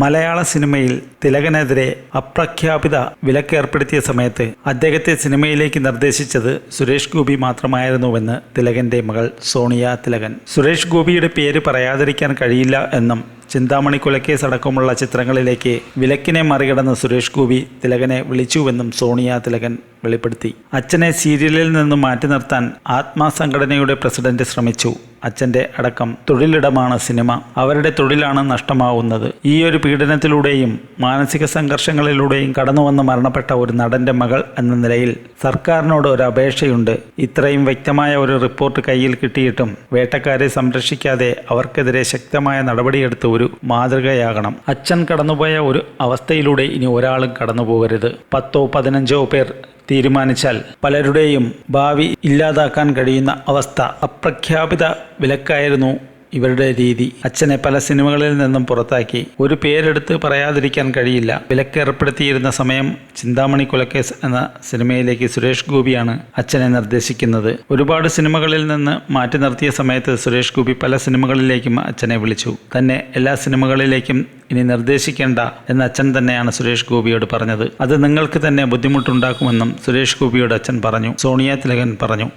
മലയാള സിനിമയിൽ തിലകനെതിരെ അപ്രഖ്യാപിത വിലക്കേർപ്പെടുത്തിയ സമയത്ത് അദ്ദേഹത്തെ സിനിമയിലേക്ക് നിർദ്ദേശിച്ചത് സുരേഷ് ഗോപി മാത്രമായിരുന്നുവെന്ന് തിലകന്റെ മകൾ സോണിയ തിലകൻ. സുരേഷ് ഗോപിയുടെ പേര് പറയാതിരിക്കാൻ കഴിയില്ല എന്നും ചിന്താമണി കൊലക്കേസ് അടക്കമുള്ള ചിത്രങ്ങളിലേക്ക് വിലക്കിനെ മറികടന്ന സുരേഷ് ഗോപി തിലകനെ വിളിച്ചുവെന്നും സോണിയ തിലകൻ വെളിപ്പെടുത്തി. അച്ഛനെ സീരിയലിൽ നിന്ന് മാറ്റി നിർത്താൻ ആത്മാ സംഘടനയുടെ പ്രസിഡന്റ് ശ്രമിച്ചു. അച്ഛന്റെ അടക്കം തൊഴിലിടമാണ് സിനിമ. അവരുടെ തൊഴിലാണ് നഷ്ടമാവുന്നത്. ഈ ഒരു പീഡനത്തിലൂടെയും മാനസിക സംഘർഷങ്ങളിലൂടെയും കടന്നുവന്ന് മരണപ്പെട്ട ഒരു നടന്റെ മകൾ എന്ന നിലയിൽ സർക്കാരിനോട് ഒരു അപേക്ഷയുണ്ട്. ഇത്രയും വ്യക്തമായ ഒരു റിപ്പോർട്ട് കയ്യിൽ കിട്ടിയിട്ടും വേട്ടക്കാരെ സംരക്ഷിക്കാതെ അവർക്കെതിരെ ശക്തമായ നടപടിയെടുത്ത് ഒരു മാതൃകയാകണം. അച്ഛൻ കടന്നുപോയ ഒരു അവസ്ഥയിലൂടെ ഇനി ഒരാളും കടന്നുപോകരുത്. പത്തോ പതിനഞ്ചോ പേർ തീരുമാനിച്ചാൽ പലരുടെയും ഭാവി ഇല്ലാതാക്കാൻ കഴിയുന്ന അവസ്ഥ അപ്രഖ്യാപിത വിലക്കായിരുന്നു ഇവരുടെ രീതി അച്ഛനെ പല സിനിമകളിൽ നിന്നും പുറത്താക്കി. ഒരു പേരെടുത്ത് പറയാതിരിക്കാൻ കഴിയില്ല. വിലക്കേർപ്പെടുത്തിയിരുന്ന സമയം ചിന്താമണി കൊലക്കേസ് എന്ന സിനിമയിലേക്ക് സുരേഷ് ഗോപിയാണ് അച്ഛനെ നിർദ്ദേശിക്കുന്നത്. ഒരുപാട് സിനിമകളിൽ നിന്ന് മാറ്റി നിർത്തിയ സമയത്ത് സുരേഷ് ഗോപി പല സിനിമകളിലേക്കും അച്ഛനെ വിളിച്ചു. തന്നെ എല്ലാ സിനിമകളിലേക്കും ഇനി നിർദ്ദേശിക്കേണ്ട എന്ന് അച്ഛൻ തന്നെയാണ് സുരേഷ് ഗോപിയോട് പറഞ്ഞത്. അത് നിങ്ങൾക്ക് തന്നെ ബുദ്ധിമുട്ടുണ്ടാക്കുമെന്നും സുരേഷ് ഗോപിയോട് അച്ഛൻ പറഞ്ഞു. സോണിയ തിലകൻ പറഞ്ഞു.